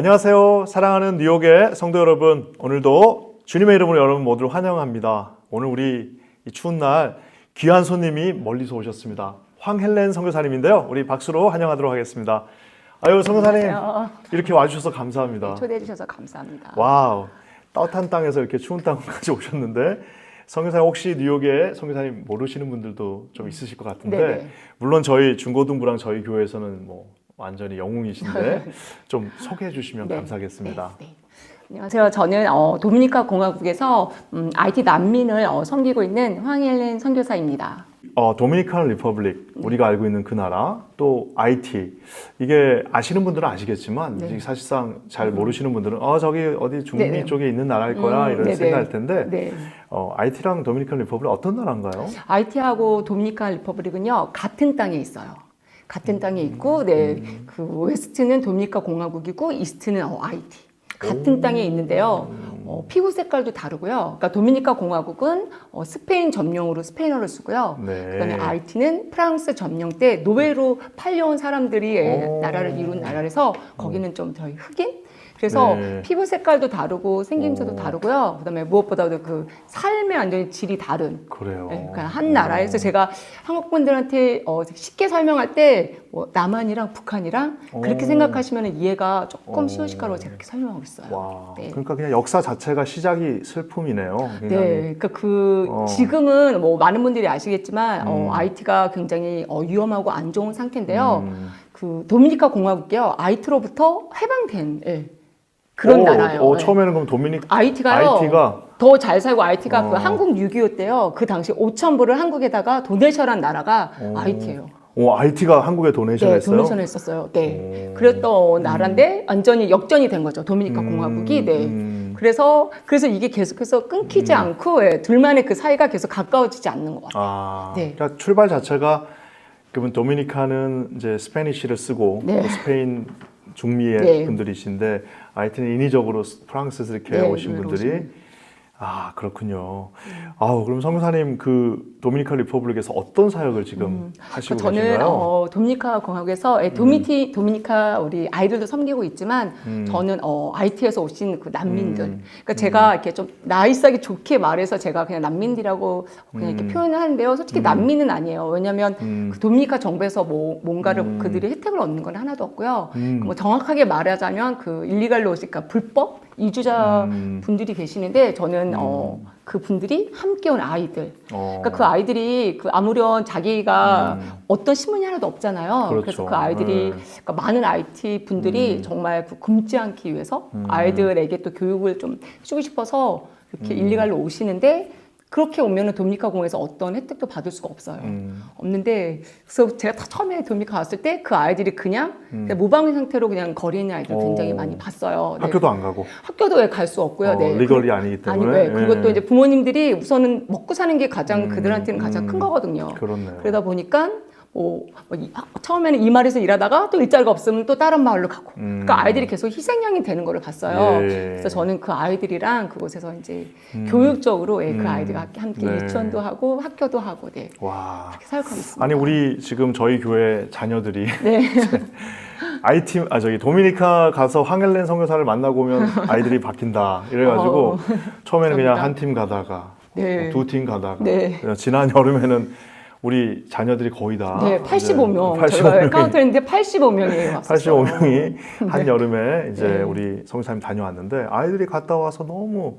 안녕하세요. 사랑하는 뉴욕의 성도 여러분. 오늘도 주님의 이름으로 여러분 모두를 환영합니다. 오늘 우리 이 추운 날 귀한 손님이 멀리서 오셨습니다. 황헬렌 선교사님인데요. 우리 박수로 환영하도록 하겠습니다. 아유, 선교사님. 안녕하세요. 이렇게 와주셔서 감사합니다. 초대해 주셔서 감사합니다. 와우. 따뜻한 땅에서 이렇게 추운 땅까지 오셨는데 성교사님 혹시 뉴욕에 성교사님 모르시는 분들도 좀 있으실 것 같은데 네네. 물론 저희 중고등부랑 저희 교회에서는 뭐 완전히 영웅이신데 좀 소개해 주시면 네. 감사하겠습니다. 네, 네. 안녕하세요. 저는 어, 도미니카 공화국에서 음, IT 난민을 어, 섬기고 있는 황일렌 선교사입니다. 어, 도미니칸 리퍼블릭 우리가 알고 있는 그 나라 또 IT 이게 아시는 분들은 아시겠지만 네. 사실상 잘 모르시는 분들은 어 저기 어디 중미 네네. 쪽에 있는 나라일 거야 음, 이런 네네. 생각할 텐데 네. 어, IT랑 도미니칸 리퍼블릭 어떤 나라인가요? IT하고 도미니카 리퍼블릭은요 같은 땅에 있어요. 같은 땅에 있고, 네, 그 웨스트는 도미니카 공화국이고 이스트는 어, IT. 같은 땅에 있는데요. 어, 피부 색깔도 다르고요. 그러니까 도미니카 공화국은 어, 스페인 점령으로 스페인어를 쓰고요. 네. 그다음에 RT는 프랑스 점령 때 노예로 팔려온 사람들이 오. 나라를 이룬 나라라서 거기는 좀 저희 흑인 그래서 네. 피부 색깔도 다르고 생김새도 오. 다르고요. 그다음에 무엇보다도 그 삶의 완전히 질이 다른. 그래요. 네, 그러니까 한 나라에서 제가 한국 분들한테 어, 쉽게 설명할 때 뭐 남한이랑 북한이랑 그렇게 오. 생각하시면 이해가 조금 오. 쉬우실까로 제가 그렇게 설명하고 있어요. 와, 네. 그러니까 그냥 역사 자체가 시작이 슬픔이네요. 굉장히. 네, 그러니까 그 어. 지금은 뭐 많은 분들이 아시겠지만 음. 어, IT가 굉장히 어, 위험하고 안 좋은 상태인데요. 음. 그 도미니카 공화국이요, IT로부터 해방된 예, 그런 오, 나라예요. 오, 예. 처음에는 그럼 도미닉 IT가요. IT가 더 잘 살고 IT가 어. 그 한국 6.25 때요. 그 당시 5천 불을 한국에다가 도네이션한 나라가 오. IT예요. 오, IT가 한국에 도네이션 네, 했어요. 도네이션 했었어요. 네. 오. 그랬던 나라인데 완전히 역전이 된 거죠. 도미니카 음, 공화국이. 네. 음. 그래서 그래서 이게 계속해서 끊기지 않고 예, 둘만의 그 사이가 계속 가까워지지 않는 것 같아요. 아, 네. 그러니까 출발 자체가 그분 도미니카는 이제 스페니쉬를 쓰고 네. 또 스페인 중미의 네. 분들이신데 IT는 인위적으로 스- 프랑스에서 이렇게 네, 오신 네, 분들이 아 그렇군요. 아우 그럼 성교사님 그 도미니카 리퍼블릭에서 어떤 사역을 지금 하시고 그 저는 계신가요? 어, 도미니카 공화국에서 예, 도미티 도미니카 우리 아이들도 섬기고 있지만 음. 저는 어, IT에서 오신 그 난민들. 음. 그러니까 제가 이렇게 좀 나이스하게 좋게 말해서 제가 그냥 난민들이라고 그냥 이렇게 표현을 하는데요. 솔직히 난민은 아니에요. 왜냐하면 음. 그 도미니카 정부에서 뭐 뭔가를 음. 그들이 혜택을 얻는 건 하나도 없고요. 음. 뭐 정확하게 말하자면 그 일리갈로 오니까 불법 이주자 음. 분들이 계시는데 저는 어, 그 분들이 함께 온 아이들. 어. 그러니까 그 아이들이 그 아무런 자기가 음. 어떤 신문이 하나도 없잖아요. 그렇죠. 그래서 그 아이들이 네. 그러니까 많은 IT 분들이 음. 정말 그 굶지 않기 위해서 음. 아이들에게 또 교육을 좀 주고 싶어서 이렇게 음. 일리갈로 오시는데 그렇게 오면은 도미니카 공에서 어떤 혜택도 받을 수가 없어요. 음. 없는데 그래서 제가 다 처음에 도미니카 왔을 때 그 아이들이 그냥, 음. 그냥 무방비 상태로 그냥 거리에 있는 아이들 굉장히 오. 많이 봤어요. 네. 학교도 안 가고 학교도 갈 수 없고요. 어, 네. 리걸이 아니기 때문에 아니고요. 네. 그리고 예. 또 이제 부모님들이 우선은 먹고 사는 게 가장 음, 그들한테는 가장 음. 큰 거거든요. 그렇네요. 그러다 보니까 뭐, 뭐 처음에는 이 마을에서 일하다가 또 일자리가 없으면 또 다른 마을로 가고. 음. 그러니까 아이들이 계속 희생양이 되는 거를 봤어요. 예. 그래서 저는 그 아이들이랑 그곳에서 이제 음. 교육적으로 예, 음. 그 아이들과 함께, 네. 유치원도 하고 학교도 하고 네. 와. 그렇게 사역하고 있습니다. 아니 우리 지금 저희 교회 자녀들이 네. 아이팀 아 저기 도미니카 가서 황헬렌 선교사를 만나고 오면 아이들이 바뀐다 이래가지고 어, 처음에는 그냥. 한 팀 가다가 네. 두 팀 가다가 네. 지난 여름에는 우리 자녀들이 거의 다 네, 85명. 이제 저희가 85명이 카운터했는데 85명이에요. 85명이 한 여름에 이제 네. 우리 성사님 다녀왔는데 아이들이 갔다 와서 너무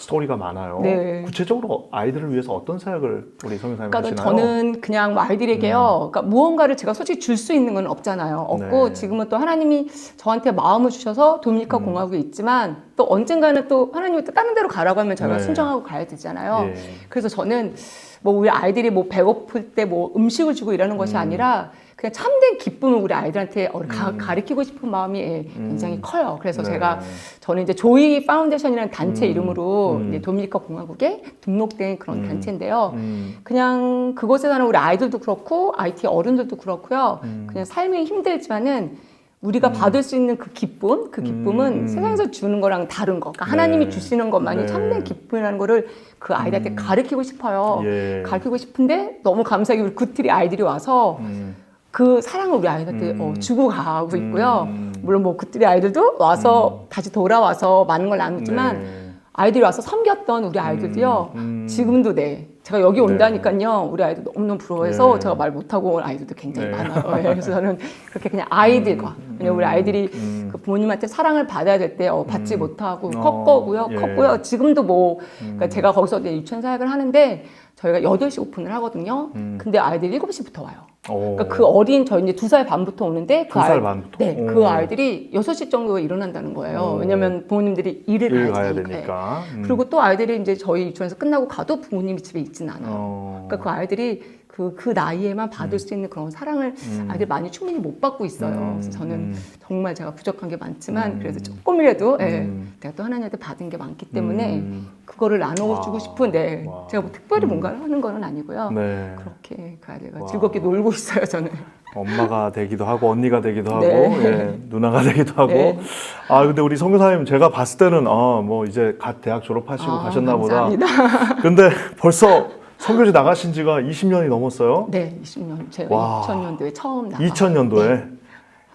스토리가 많아요. 네. 구체적으로 아이들을 위해서 어떤 사역을 우리 성사님 그러니까 하시나요? 저는 그냥 뭐 아이들에게요. 그러니까 무언가를 제가 솔직히 줄 수 있는 건 없잖아요. 없고 네. 지금은 또 하나님이 저한테 마음을 주셔서 도미니카 음. 공화국에 있지만 또 언젠가는 또 하나님이 또 다른 데로 가라고 하면 저희가 네. 순종하고 가야 되잖아요. 예. 그래서 저는 뭐 우리 아이들이 뭐 배고플 때 뭐 음식을 주고 이러는 것이 음. 아니라 그냥 참된 기쁨을 우리 아이들한테 어, 가, 가르치고 싶은 마음이 예, 굉장히 음. 커요. 그래서 네. 제가 저는 이제 조이 파운데이션이라는 단체 음. 이름으로 음. 이제 도미니카 공화국에 등록된 그런 음. 단체인데요. 음. 그냥 그곳에 사는 우리 아이들도 그렇고 IT 어른들도 그렇고요. 음. 그냥 삶이 힘들지만은 우리가 받을 수 있는 그 기쁨, 그 기쁨은 음. 세상에서 주는 거랑 다른 거. 그러니까 네. 하나님이 주시는 것만이 네. 참된 기쁨이라는 거를 그 아이들한테 가르치고 싶어요. 예. 가르치고 싶은데 너무 감사하게 우리 구틀이 아이들이 와서 음. 그 사랑을 우리 아이들한테 음. 어, 주고 가고 있고요. 음. 물론 뭐 그들의 아이들도 와서 다시 돌아와서 많은 걸 나눴지만 네. 아이들이 와서 섬겼던 우리 아이들도요. 음. 지금도 네. 제가 여기 네. 온다니까요. 우리 아이들 너무너무 부러워해서 네. 제가 말 못하고 온 아이들도 굉장히 네. 많아요. 예, 그래서 저는 그렇게 그냥 아이들과 왜냐면 우리 아이들이 음. 그 부모님한테 사랑을 받아야 될 때 어, 받지 음. 못하고 어, 컸거고요. 예. 컸고요. 지금도 뭐 그러니까 음. 제가 거기서 이제 유치원 사역을 하는데 저희가 8시 오픈을 하거든요. 음. 근데 아이들이 7시부터 와요. 오. 그러니까 그 어린 저희 이제 두 살 반부터 오는데 그 어. 두살 아이- 반부터? 네, 오. 그 아이들이 6시 정도에 일어난다는 거예요. 오. 왜냐면 부모님들이 일을 일 가야 가야 되니까. 되니까. 음. 그리고 또 아이들이 이제 저희 유치원에서 끝나고 가도 부모님이 집에 있지는 않아요. 어. 그러니까 그 아이들이 그, 그 나이에만 받을 수 있는 그런 사랑을 음. 아이들 많이 충분히 못 받고 있어요. 음, 그래서 저는 음. 정말 제가 부족한 게 많지만 음. 그래도 조금이라도 예, 음. 내가 또 하나님한테 받은 게 많기 때문에 음. 그거를 나눠주고 와. 싶은데 와. 제가 뭐 특별히 음. 뭔가를 하는 거는 아니고요. 네. 그렇게 그 아이들과 와. 즐겁게 놀고 있어요, 저는. 엄마가 되기도 하고 언니가 되기도 하고 네. 예, 누나가 되기도 하고 네. 아 근데 우리 선교사님 제가 봤을 때는 아 뭐 이제 갓 대학 졸업하시고 아, 가셨나 보다 감사합니다. 근데 벌써 선교지 나가신 지가 20년이 넘었어요 네, 20년 제가 와. 2000년도에 처음 나가. 2000년도에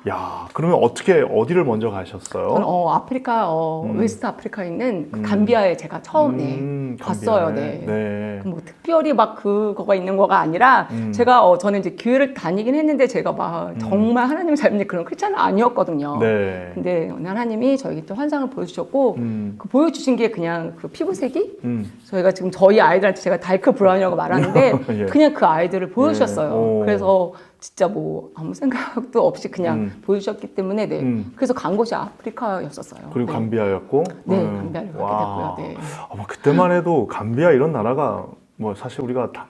야 그러면 어떻게 어디를 먼저 가셨어요? 저는 어, 아프리카 어, 음. 웨스트 아프리카에 있는 그 음. 감비아에 제가 처음 네, 음, 갔어요. 네. 네. 뭐 특별히 막 그거가 있는 거가 아니라 음. 제가 어, 저는 이제 교회를 다니긴 했는데 제가 막 정말 하나님 잘 믿는 그런 크리스찬은 아니었거든요. 네. 근데 하나님이 저에게 또 환상을 보여주셨고 음. 그 보여주신 게 그냥 그 피부색이 음. 저희가 지금 저희 아이들한테 제가 다이크 브라운이라고 말하는데 예. 그냥 그 아이들을 보여주셨어요. 예. 오. 그래서 진짜 뭐 아무 생각도 없이 그냥 음. 보여주셨기 때문에 네. 음. 그래서 간 곳이 아프리카였었어요. 그리고 네. 감비아였고 네, 음. 감비아를 가게 와. 됐고요. 네. 아마 그때만 해도 감비아 이런 나라가 뭐 사실 우리가 다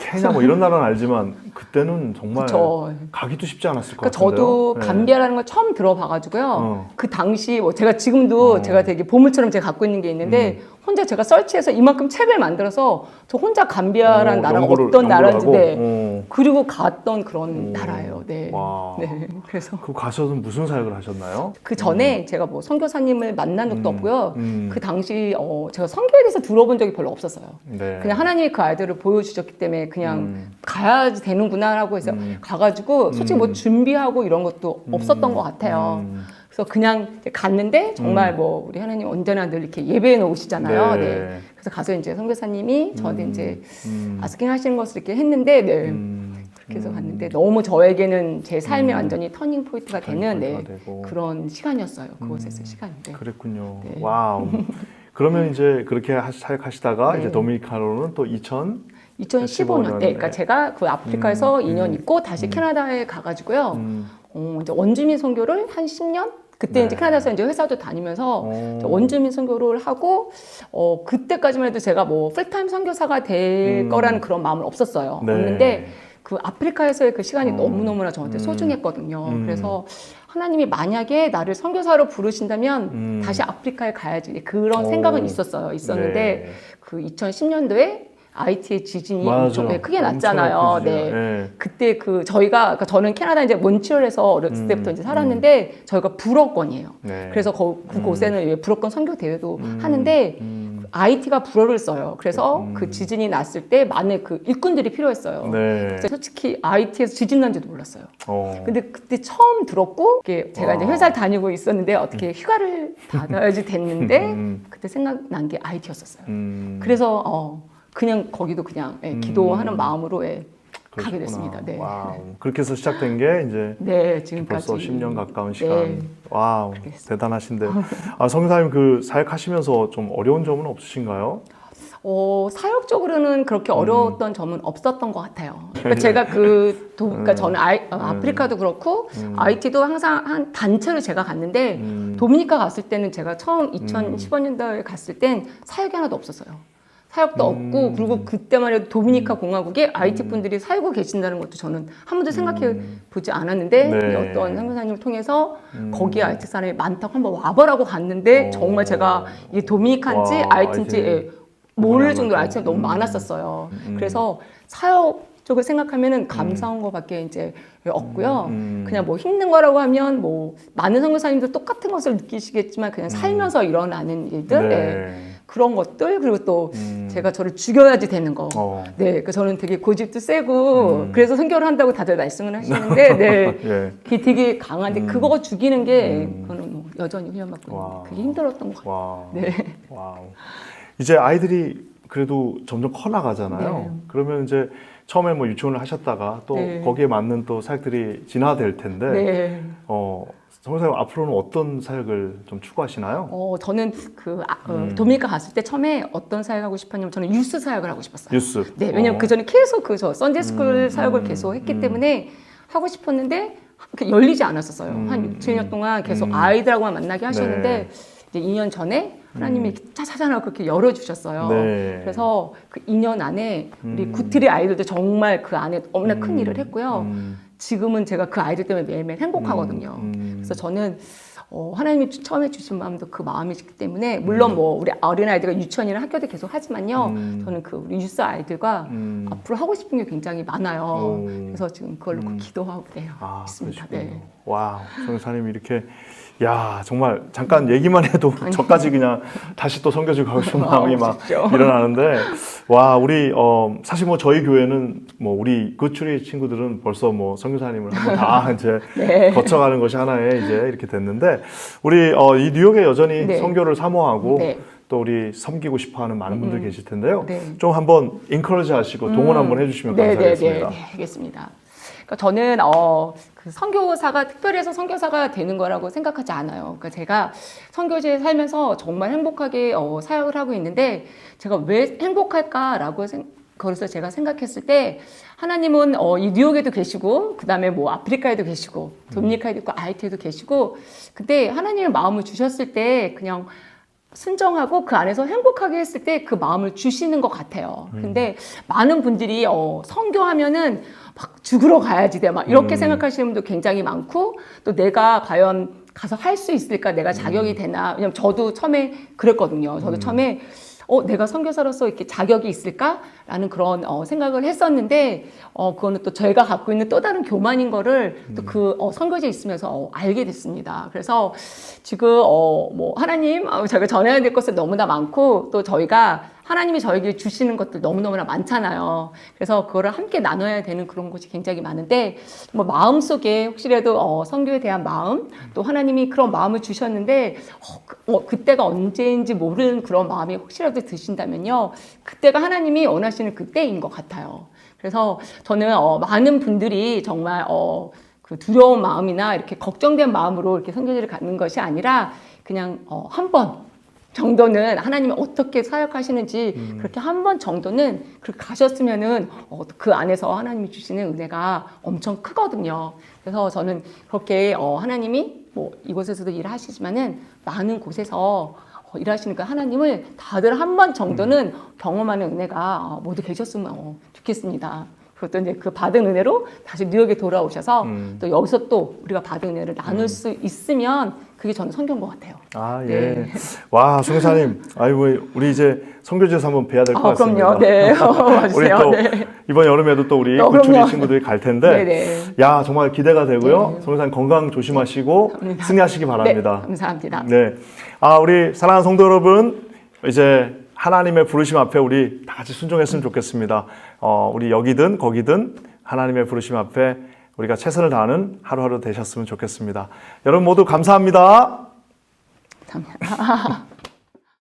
케냐 뭐 이런 나라는 알지만 그때는 정말 그쵸. 가기도 쉽지 않았을 것 그러니까 같은데요. 저도 네. 감비아라는 걸 처음 들어봐가지고요. 어. 그 당시 뭐 제가 지금도 어. 제가 되게 보물처럼 제가 갖고 있는 게 있는데 혼자 제가 설치해서 이만큼 책을 만들어서 저 혼자 감비아라는 어, 나라가 연구를- 어떤 나라인지 하고? 네. 어. 그리고 갔던 그런 오. 나라예요. 네. 와. 네. 그래서 그 가셔서 무슨 사역을 하셨나요? 그 전에 제가 뭐 선교사님을 만난 적도 음. 없고요. 음. 그 당시 어, 제가 선교에 대해서 들어본 적이 별로 없었어요. 네. 그냥 하나님이 그 아이들을 보여주셨기 때문에 그냥 음. 가야지 되는구나라고 해서 음. 가가지고 솔직히 뭐 음. 준비하고 이런 것도 없었던 음. 것 같아요. 음. 그래서 그냥 갔는데 정말 뭐 우리 하나님 언제나 늘 이렇게 예배해 놓으시잖아요. 네. 네. 그래서 가서 이제 선교사님이 저한테 음. 이제 음. 아스킹 하시는 것을 이렇게 했는데 네. 음. 그렇게 해서 음. 갔는데 너무 저에게는 제 삶의 음. 완전히 터닝 포인트가 되는 네. 그런 시간이었어요. 그곳에서 음. 시간인데. 그랬군요. 네. 와우. 그러면 이제 그렇게 하- 사역하시다가 네. 이제 도미니카로는 또 2000, 2015년 때, 그러니까 제가 그 아프리카에서 음, 2년 음, 있고 다시 캐나다에 가가지고요. 음. 어, 이제 원주민 선교를 한 10년? 그때 네. 이제 캐나다에서 이제 회사도 다니면서 어. 이제 원주민 선교를 하고 어 그때까지만 해도 제가 뭐 풀타임 선교사가 될 음. 거라는 그런 마음은 없었어요. 네. 없는데 그 아프리카에서의 그 시간이 음. 너무 너무나 저한테 음. 소중했거든요. 음. 그래서 하나님이 만약에 나를 선교사로 부르신다면 음. 다시 아프리카에 가야지 그런 오. 생각은 있었어요. 있었는데 네. 그 2010년도에 IT의 지진이 맞아요. 엄청 크게 엄청 났잖아요. 네. 네. 그때 그 저희가 그러니까 저는 캐나다 이제 몬트리올에서 어렸을 음, 때부터 이제 살았는데 저희가 불어권이에요. 네. 그래서 거, 그곳에는 왜 불어권 선교 대회도 음. 하는데 음. IT가 불어를 써요. 그래서 음. 그 지진이 났을 때 많은 그 일꾼들이 필요했어요. 네. 솔직히 IT에서 지진 난지도 몰랐어요. 어. 근데 그때 처음 들었고 제가 이제 와. 회사를 다니고 있었는데 어떻게 휴가를 받아야지 됐는데 음. 그때 생각난 게 IT였었어요. 음. 그래서 어 그냥 거기도 그냥 예, 음. 기도하는 마음으로 예, 가게. 됐습니다. 네. 와우. 그렇게 해서 시작된 게 이제 네, 지금까지 벌써 10년 가까운 시간. 네. 와우. 대단하신데. 아, 성사님 그 사역하시면서 좀 어려운 점은 없으신가요? 어, 사역적으로는 그렇게 어려웠던 점은 없었던 것 같아요. 그러니까 제가 그, 도, 그러니까 음. 저는 아이, 어, 아프리카도 그렇고, 음. IT도 항상 한 단체로 제가 갔는데, 음. 도미니카 갔을 때는 제가 처음 2015년도에 갔을 땐 사역이 하나도 없었어요. 사역도 음. 없고, 그리고 그때만 해도 도미니카 공화국에 IT 분들이 살고 계신다는 것도 저는 한 번도 생각해 보지 않았는데, 네. 어떤 선교사님을 통해서 음. 거기에 IT 사람이 많다고 한번 와보라고 갔는데, 어. 정말 제가 이게 도미니카인지 와, IT인지 IT. 예, 모를 정도로 또. IT가 너무 음. 많았었어요. 음. 그래서 사역 쪽을 생각하면은 감사한 거밖에 이제 없고요. 음. 그냥 뭐 힘든 거라고 하면 뭐 많은 선교사님들 똑같은 것을 느끼시겠지만 그냥 살면서 일어나는 일들, 예. 네. 그런 것들 그리고 또 음. 제가 저를 죽여야지 되는 거. 어. 네, 그 저는 되게 고집도 세고 음. 그래서 선교를 한다고 다들 말씀을 하시는데 네. 예. 그게 되게 강한데 음. 그거 죽이는 게 음. 그거는 뭐 여전히 훈련받고 와. 있는데 그게 힘들었던 것 같아요. 와. 네. 와우. 이제 아이들이 그래도 점점 커 나가잖아요. 네. 그러면 이제 처음에 뭐 유치원을 하셨다가 또 네. 거기에 맞는 또 사역들이 진화될 텐데 네. 어, 성사님 앞으로는 어떤 사역을 좀 추구하시나요? 어, 저는 그 아, 어, 음. 도미니카 갔을 때 처음에 어떤 사역 하고 싶었냐면 저는 유스 사역을 하고 싶었어요. 뉴스. 네, 왜냐면 어. 그 전에 계속 그저 썬데이스쿨 음, 사역을 음, 계속 했기 음. 때문에 하고 싶었는데 그 열리지 않았었어요. 음, 한 6, 7년 동안 계속 음. 아이들하고만 만나게 하셨는데 네. 이제 2년 전에 하나님이 이렇게 짜자잔하고 그렇게 열어주셨어요. 네. 그래서 그 2년 안에 우리 음. 구트리 아이들도 정말 그 안에 너무나 큰 음, 일을 했고요. 음, 지금은 제가 그 아이들 때문에 매일매일 행복하거든요. 음, 그래서 저는 어, 하나님이 주- 처음에 주신 마음도 그 마음이기 때문에 물론 뭐 우리 어린 아이들과 유치원이나 학교도 계속 하지만요. 음. 저는 그 우리 유스 아이들과 음. 앞으로 하고 싶은 게 굉장히 많아요. 오. 그래서 지금 그걸 놓고 음. 기도하고 그래요. 아, 있습니다. 그러시군요. 네. 와우, 성사님 이렇게 야 정말 잠깐 얘기만 해도 저까지 그냥 다시 또 섬겨주고 가고 싶은 마음이 막. 일어나는데 와 우리 어 사실 뭐 저희 교회는 뭐 우리 그추리 친구들은 벌써 뭐 선교사님을 한번 다 이제 네. 거쳐가는 것이 하나의 이제 이렇게 됐는데 우리 어 이 뉴욕에 여전히 네. 선교를 사모하고 네. 또 우리 섬기고 싶어하는 많은 분들 음. 계실 텐데요. 네. 좀 한번 인커러지 하시고 동원 한번 해주시면 감사하겠습니다. 네, 네, 네, 알겠습니다. 그러니까 저는 어, 그 선교사가 특별해서 선교사가 되는 거라고 생각하지 않아요. 그러니까 제가 선교지에 살면서 정말 행복하게 어, 사역을 하고 있는데 제가 왜 행복할까라고 생, 그래서 제가 생각했을 때 하나님은 어, 이 뉴욕에도 계시고 그 다음에 뭐 아프리카에도 계시고 도미니카에도 있고 아이티에도 계시고 근데 하나님의 마음을 주셨을 때 그냥 순정하고 그 안에서 행복하게 했을 때 그 마음을 주시는 것 같아요. 근데 많은 분들이 어, 성교하면은 막 죽으러 가야지 돼. 막 이렇게 음. 생각하시는 분도 굉장히 많고 또 내가 과연 가서 할 수 있을까? 내가 자격이 되나? 왜냐면 저도 처음에 그랬거든요. 저도 처음에 어, 내가 선교사로서 이렇게 자격이 있을까라는 그런 어, 생각을 했었는데 어, 그거는 또 저희가 갖고 있는 또 다른 교만인 거를 또그 어, 선교지에 있으면서 어, 알게 됐습니다. 그래서 지금 어, 뭐 하나님 어, 저희가 전해야 될 것은 너무나 많고 또 저희가 하나님이 저에게 주시는 것들 너무너무나 많잖아요. 그래서 그거를 함께 나눠야 되는 그런 것이 굉장히 많은데 뭐 마음 속에 혹시라도 어, 선교에 대한 마음 또 하나님이 그런 마음을 주셨는데 어, 그, 어, 그때가 언제인지 모르는 그런 마음이 혹시라도 드신다면요. 그때가 하나님이 원하시는 그때인 것 같아요. 그래서 저는 어, 많은 분들이 정말 어, 그 두려운 마음이나 이렇게 걱정된 마음으로 이렇게 선교지를 가는 것이 아니라 그냥 어, 한번 정도는 하나님이 어떻게 사역하시는지 그렇게 한 번 정도는 그렇게 가셨으면은 어, 그 안에서 하나님이 주시는 은혜가 엄청 크거든요. 그래서 저는 그렇게 어, 하나님이 뭐 이곳에서도 일하시지만은 많은 곳에서 어, 일하시는 그 하나님을 다들 한 번 정도는 경험하는 은혜가 어, 모두 계셨으면 어, 좋겠습니다. 그것도 이제 그 받은 은혜로 다시 뉴욕에 돌아오셔서 음. 또 여기서 또 우리가 받은 은혜를 나눌 수 있으면 그게 저는 성경 것 같아요. 아, 예. 네. 와, 송사님. 아이고, 우리 이제 선교지에서 한번 뵈야 될 것 아, 같습니다. 그럼요. 네. 우리 와주세요. 또 네. 이번 여름에도 또 우리 어, 구출이 그럼요. 친구들이 갈 텐데, 네네. 야, 정말 기대가 되고요. 네. 송사님 건강 조심하시고 감사합니다. 승리하시기 네, 바랍니다. 감사합니다. 네. 아, 우리 사랑하는 성도 여러분, 이제 하나님의 부르심 앞에 우리 다 같이 순종했으면 좋겠습니다. 어, 우리 여기든 거기든 하나님의 부르심 앞에 우리가 최선을 다하는 하루하루 되셨으면 좋겠습니다. 여러분 모두 감사합니다. 감사합니다.